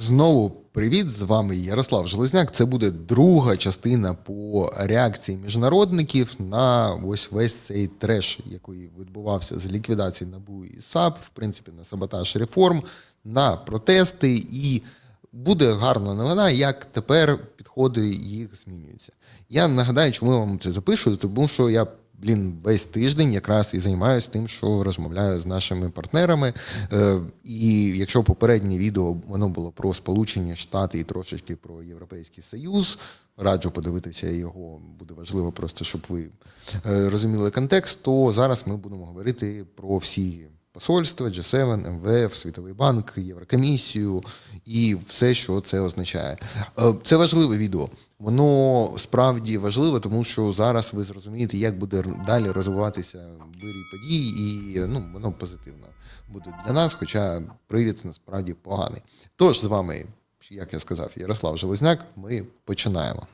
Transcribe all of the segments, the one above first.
Знову привіт, з вами Ярослав Железняк. Це буде друга частина по реакції міжнародників на ось весь цей треш, який відбувався з ліквідації НАБУ і САП, в принципі, на саботаж реформ, на протести. І буде гарна новина, як тепер підходи їх змінюються. Я нагадаю, чому я вам це запишу, тому що я. Блін, весь тиждень якраз і займаюся тим, що розмовляю з нашими партнерами. Е, і якщо попереднє відео воно було про Сполучені Штати і трошечки про Європейський Союз, раджу подивитися його, буде важливо просто, щоб ви е, розуміли контекст, то зараз ми будемо говорити про всі посольства, G7, МВФ, Світовий банк, Єврокомісію і все, що це означає. Е, Це важливе відео. Воно справді важливе, тому що зараз ви зрозумієте, як буде далі розвиватися вирій подій, і ну воно позитивно буде для нас, хоча привід насправді поганий. Тож з вами, як я сказав, Ярослав Железняк. Ми починаємо.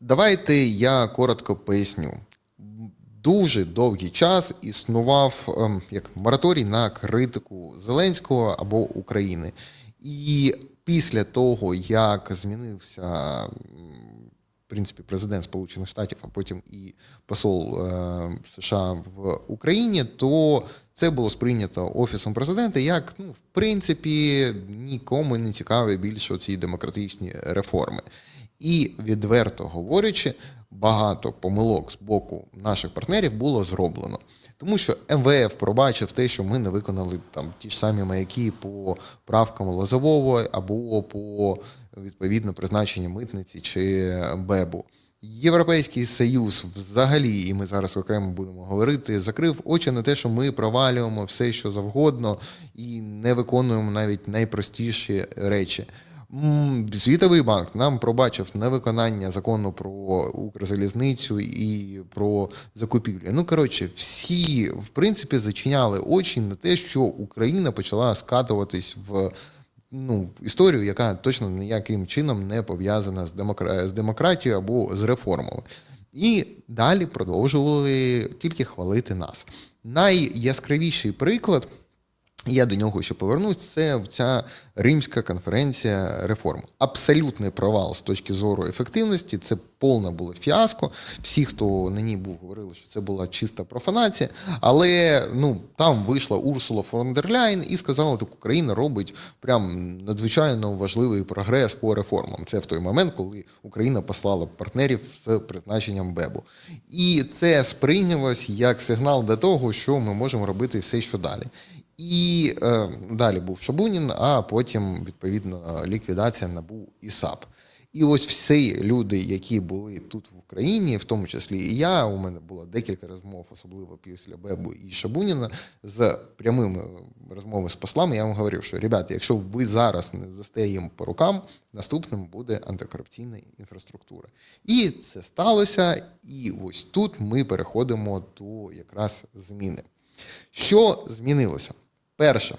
Давайте я коротко поясню. Дуже довгий час існував ем, як мораторій на критику Зеленського або України. І після того, як змінився в принципі президент Сполучених Штатів, а потім і посол е, США в Україні, то це було сприйнято офісом президента як ну, в принципі нікому не цікаві більше ці демократичні реформи. І відверто говорячи, багато помилок з боку наших партнерів було зроблено. Тому що МВФ пробачив те, що ми не виконали там ті ж самі маяки по правкам Лозового або по відповідно призначенню митниці чи БЕБу. Європейський Союз взагалі, і ми зараз окремо будемо говорити, закрив очі на те, що ми провалюємо все, що завгодно, і не виконуємо навіть найпростіші речі. Світовий банк нам пробачив невиконання закону про Укрзалізницю і про закупівлі. Ну коротше, всі в принципі зачиняли очі на те, що Україна почала скатуватись в. Ну, в історію, яка точно ніяким чином не пов'язана з, демокра... з демократією або з реформами. І далі продовжували тільки хвалити нас. Найяскравіший приклад я до нього ще повернусь. Це ця римська конференція реформ. Абсолютний провал з точки зору ефективності. Це повна була фіаско. Всі, хто на ній був, говорили, що це була чиста профанація. Але ну там вийшла Урсула фон дер Ляйн і сказала, що Україна робить прям надзвичайно важливий прогрес по реформам. Це в той момент, коли Україна послала партнерів з призначенням БЕБу. І це сприйнялось як сигнал до того, що ми можемо робити все, що далі. І е, далі був Шабунін, а потім, відповідно, ліквідація НАБУ і САП. І ось всі люди, які були тут в Україні, в тому числі і я, у мене було декілька розмов, особливо після Бебу і Шабуніна, з прямими розмовами з послами. Я вам говорив, що ребята, якщо ви зараз не здасте їм по рукам, наступним буде антикорупційна інфраструктура. І це сталося. І ось тут ми переходимо до якраз зміни. Що змінилося? Перше,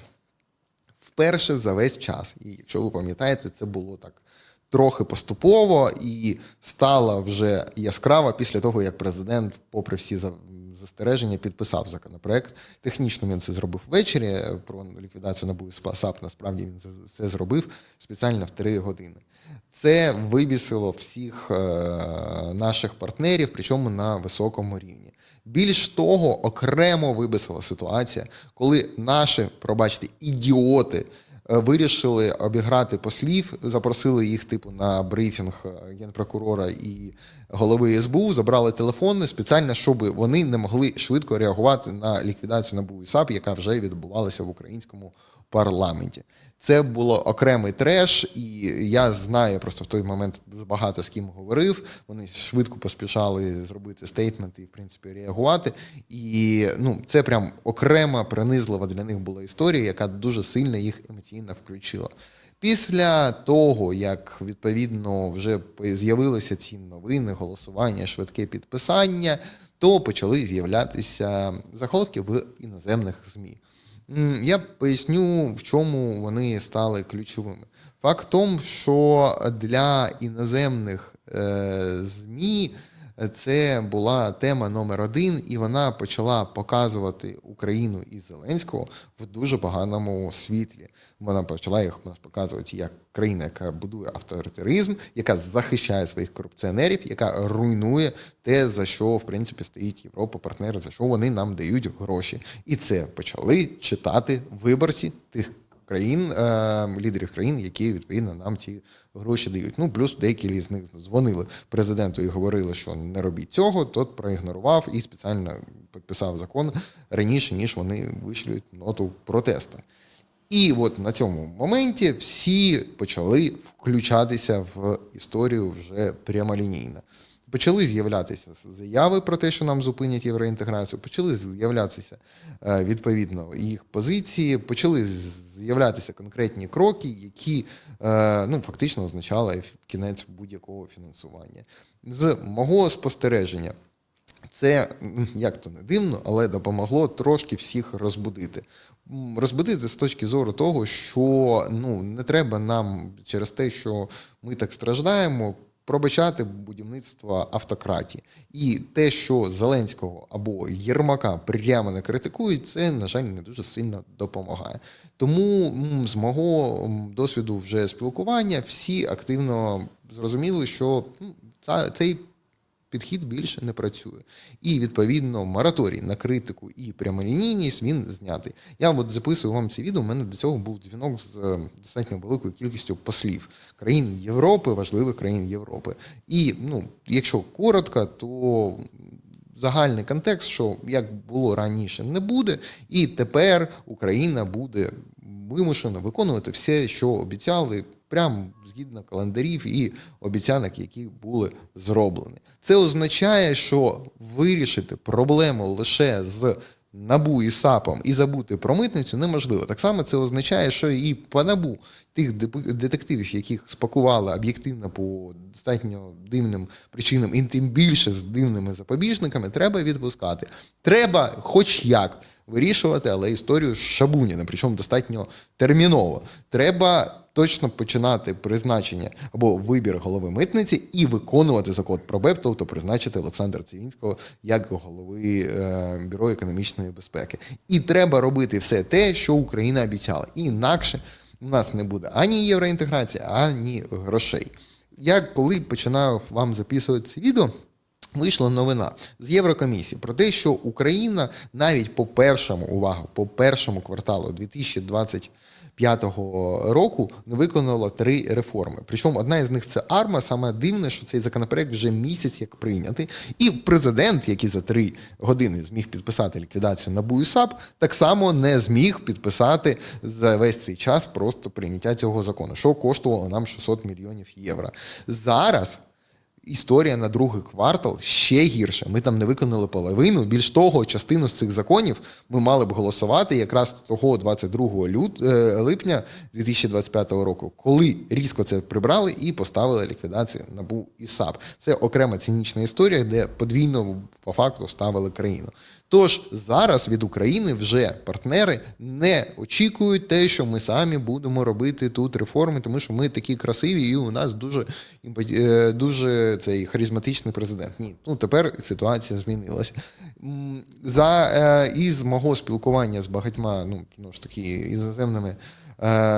вперше за весь час, і якщо ви пам'ятаєте, це було так трохи поступово і стало вже яскраво після того, як президент, попри всі застереження, підписав законопроект. Технічно він це зробив ввечері. Про ліквідацію НАБУ і САП насправді він це- це зробив спеціально в три години. Це вибісило всіх е, наших партнерів, причому на високому рівні. Більш того, окремо вибисила ситуація, коли наші, пробачте, ідіоти е, вирішили обіграти послів, запросили їх, типу, на брифінг е, генпрокурора і голови СБУ, забрали телефони спеціально, щоб вони не могли швидко реагувати на ліквідацію НАБУ і яка вже відбувалася в українському парламенті. Це було окремий треш, і я знаю просто в той момент багато з ким говорив. Вони швидко поспішали зробити стейтмент і, в принципі, реагувати. І ну, це прям окрема принизлива для них була історія, яка дуже сильно їх емоційно включила. Після того, як відповідно вже з'явилися ці новини, голосування, швидке підписання, то почали з'являтися заголовки в іноземних ЗМІ. Я поясню, в чому вони стали ключовими. Факт в тому, що для іноземних е, ЗМІ це була тема номер один, і вона почала показувати Україну і Зеленського в дуже поганому світлі. Вона почала їх нас показувати як країна, яка будує авторитаризм, яка захищає своїх корупціонерів, яка руйнує те, за що в принципі стоїть Європа, партнери, за що вони нам дають гроші. І це почали читати виборці тих країн, е, лідерів країн, які відповідно нам ці гроші дають. Ну плюс деякі з них дзвонили президенту і говорили, що не робіть цього. Тот проігнорував і спеціально підписав закон раніше, ніж вони вийшли ноту протесту. І от на цьому моменті всі почали включатися в історію вже прямолінійно. Почали з'являтися заяви про те, що нам зупинять євроінтеграцію, почали з'являтися е, відповідно їх позиції, почали з'являтися конкретні кроки, які е, ну, фактично означали кінець будь-якого фінансування. З мого спостереження, це як то не дивно, але допомогло трошки всіх розбудити. Розбудити з точки зору того, що ну не треба нам через те, що ми так страждаємо, пробачати будівництво автократії. І те, що Зеленського або Єрмака прямо не критикують, це, на жаль, не дуже сильно допомагає. Тому з мого досвіду вже спілкування всі активно зрозуміли, що ну, цей підхід більше не працює. І відповідно мораторій на критику і прямолінійність він знятий. Я от записую вам це відео. У мене до цього був дзвінок з е, достатньо великою кількістю послів країн Європи, важливих країн Європи. І ну, якщо коротко, то загальний контекст, що як було раніше, не буде, і тепер Україна буде вимушена виконувати все, що обіцяли, прямо згідно календарів і обіцянок, які були зроблені. Це означає, що вирішити проблему лише з набу і САПом і забути про митницю неможливо. Так само це означає, що і по набу тих детективів, яких спакували об'єктивно по достатньо дивним причинам, і тим більше з дивними запобіжниками, треба відпускати. Треба, хоч як, вирішувати, але історію з Шабуніна, причому достатньо терміново. Треба точно починати призначення або вибір голови митниці і виконувати закон про БЕП, тобто призначити Олександра Цивінського як голови е, бюро економічної безпеки. І треба робити все те, що Україна обіцяла. Інакше у нас не буде ані євроінтеграції, ані грошей. Я коли починаю вам записувати це відео. Вийшла новина з Єврокомісії про те, що Україна навіть по першому увагу, по першому кварталу 2025 року не виконала три реформи. Причому одна із них це АРМА. Саме дивне, що цей законопроект вже місяць як прийнятий, і президент, який за три години зміг підписати ліквідацію НАБУ і САП, так само не зміг підписати за весь цей час просто прийняття цього закону, що коштувало нам 600 мільйонів євро. Зараз історія на другий квартал ще гірше. Ми там не виконали половину. Більш того, частину з цих законів ми мали б голосувати якраз того 22 лют, е, липня 2025 року, коли різко це прибрали і поставили ліквідацію НАБУ і САП. Це окрема цинічна історія, де подвійно по факту ставили країну. Тож зараз від України вже партнери не очікують те, що ми самі будемо робити тут реформи, тому що ми такі красиві, і у нас дуже е, дуже цей харизматичний президент. Ні, ну тепер ситуація змінилася. За е, із мого спілкування з багатьма, ну ж таки, іноземними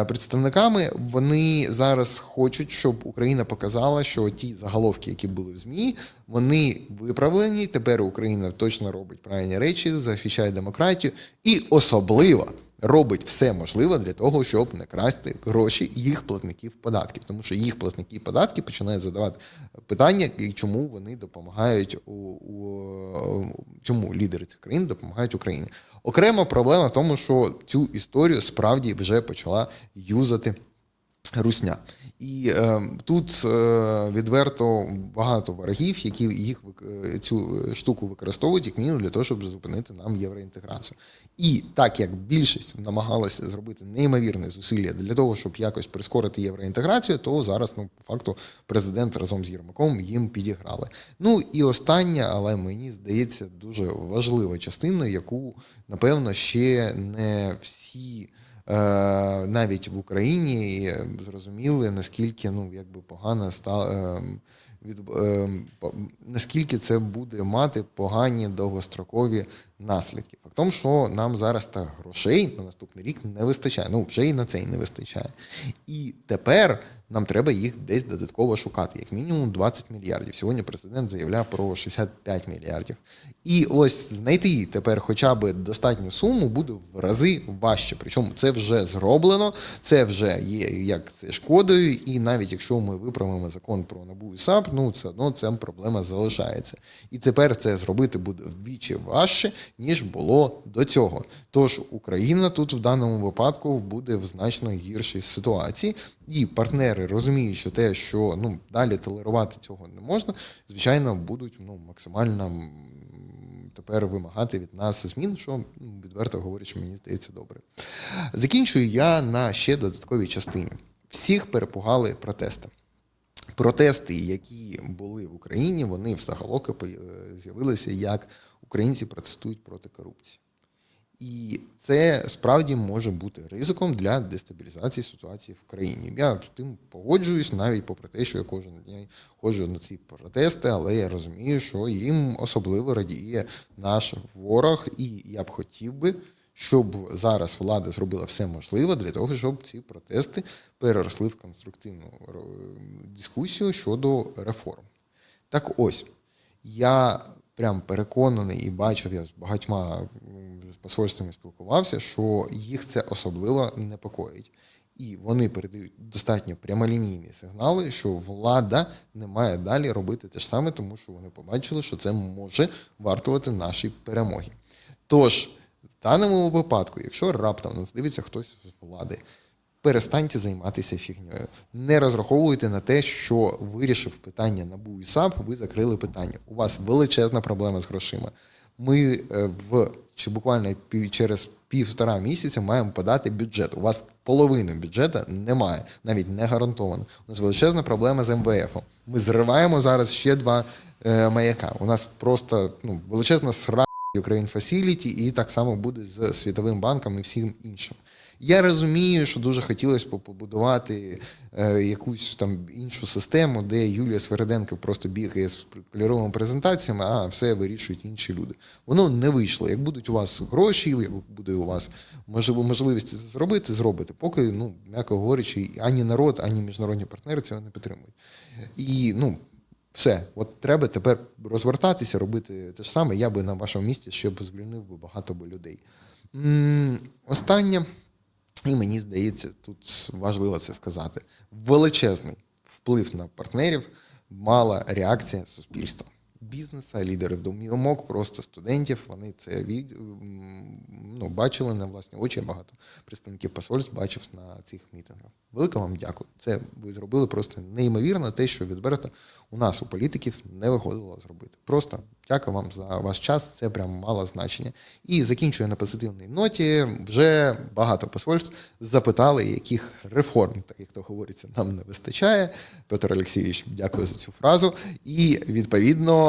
представниками, вони зараз хочуть, щоб Україна показала, що ті заголовки, які були в ЗМІ, вони виправлені. Тепер Україна точно робить правильні речі, захищає демократію і особливо. Робить все можливе для того, щоб не красти гроші їх платників податків, тому що їх платники податків починають задавати питання, чому вони допомагають у, у чому лідери цих країн допомагають Україні. Окрема проблема в тому, що цю історію справді вже почала юзати Русня. І е, тут е, відверто багато ворогів, які їх е, цю е, штуку використовують як мінімум для того, щоб зупинити нам євроінтеграцію. І так як більшість намагалася зробити неймовірне зусилля для того, щоб якось прискорити євроінтеграцію, то зараз, ну, по факту, президент разом з Єрмаком їм підіграли. Ну і остання, але мені здається, дуже важлива частина, яку напевно ще не всі навіть в Україні е, зрозуміли, наскільки ну, якби погано стало. Від, е, по- наскільки це буде мати погані довгострокові наслідки. Факт в тому, що нам зараз та грошей на наступний рік не вистачає. Ну, вже і на це й не вистачає. І тепер нам треба їх десь додатково шукати, як мінімум 20 мільярдів. Сьогодні президент заявляв про 65 мільярдів. І ось знайти тепер хоча б достатню суму буде в рази важче. Причому це вже зроблено, це вже є як це шкодою, і навіть якщо ми виправимо закон про НАБУ і САП, ну все одно ця проблема залишається. І тепер це зробити буде вдвічі важче, ніж було до цього. Тож Україна тут в даному випадку буде в значно гіршій ситуації, і партнери розуміють, що те, що ну далі толерувати цього не можна, звичайно, будуть ну максимально тепер вимагати від нас змін, що ну, відверто говорячи, мені здається добре. Закінчую я на ще додатковій частині. Всіх перепугали протести. Протести, які були в Україні, вони взагалом з'явилися як українці протестують проти корупції. І це справді може бути ризиком для дестабілізації ситуації в країні. Я з тим погоджуюсь, навіть попри те, що я кожен день ходжу на ці протести, але я розумію, що їм особливо радіє наш ворог, і я б хотів би, щоб зараз влада зробила все можливе для того, щоб ці протести переросли в конструктивну е, дискусію щодо реформ. Так ось, я прям переконаний і бачив, я з багатьма посольствами спілкувався, що їх це особливо непокоїть. І вони передають достатньо прямолінійні сигнали, що влада не має далі робити те ж саме, тому що вони побачили, що це може вартувати нашій перемоги. Тож, в даному випадку, якщо раптом нас дивиться хтось з влади, перестаньте займатися фігньою. Не розраховуйте на те, що вирішив питання НАБУ і САП, ви закрили питання. У вас величезна проблема з грошима. Ми е, в чи буквально через півтора місяця маємо подати бюджет. У вас половини бюджету немає, навіть не гарантовано. У нас величезна проблема з МВФ. Ми зриваємо зараз ще два е, маяка. У нас просто ну, величезна сра Ukraine Facility, і так само буде з Світовим банком і всім іншим. Я розумію, що дуже хотілося б побудувати е, якусь там іншу систему, де Юлія Свериденко просто бігає з кольоровими презентаціями, а все вирішують інші люди. Воно не вийшло. Як будуть у вас гроші, як буде у вас можливість зробити, зробите. Поки, ну, м'яко говорячи, ані народ, ані міжнародні партнери цього не підтримують. І ну. Все, от треба тепер розвертатися, робити те ж саме. Я би на вашому місці ще б звільнив би багато би людей. Останнє, і мені здається, тут важливо це сказати. Величезний вплив на партнерів мала реакція суспільства. Бізнеса, лідерів домівок, просто студентів. Вони це від, ну, бачили на власні очі. Багато представників посольств бачив на цих мітингах. Велике вам дякую. Це ви зробили просто неймовірно те, що відверто у нас у політиків не виходило зробити. Просто дякую вам за ваш час. Це прям мало значення. І закінчую на позитивній ноті. Вже багато посольств запитали, яких реформ, так як то говориться, нам не вистачає. Петро Олексійович, дякую за цю фразу. І відповідно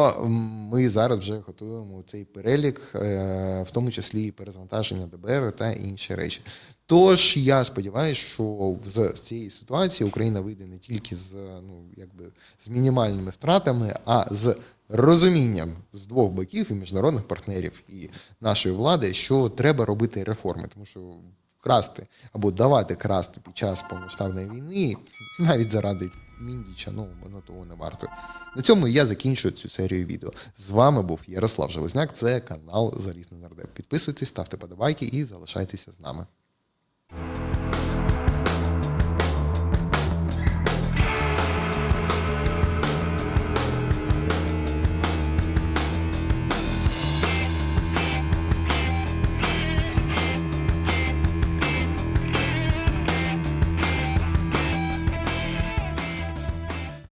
ми зараз вже готуємо цей перелік, е, в тому числі і перезвантаження ДБР та інші речі. Тож я сподіваюся, що з цієї ситуації Україна вийде не тільки з ну якби з мінімальними втратами, а з розумінням з двох боків і міжнародних партнерів і нашої влади, що треба робити реформи, тому що вкрасти або давати красти під час повноштабної війни, навіть заради міндіча, ну воно того не варто. На цьому я закінчую цю серію відео. З вами був Ярослав Железняк. Це канал Залізний нардеп. Підписуйтесь, ставте подобайки і залишайтеся з нами.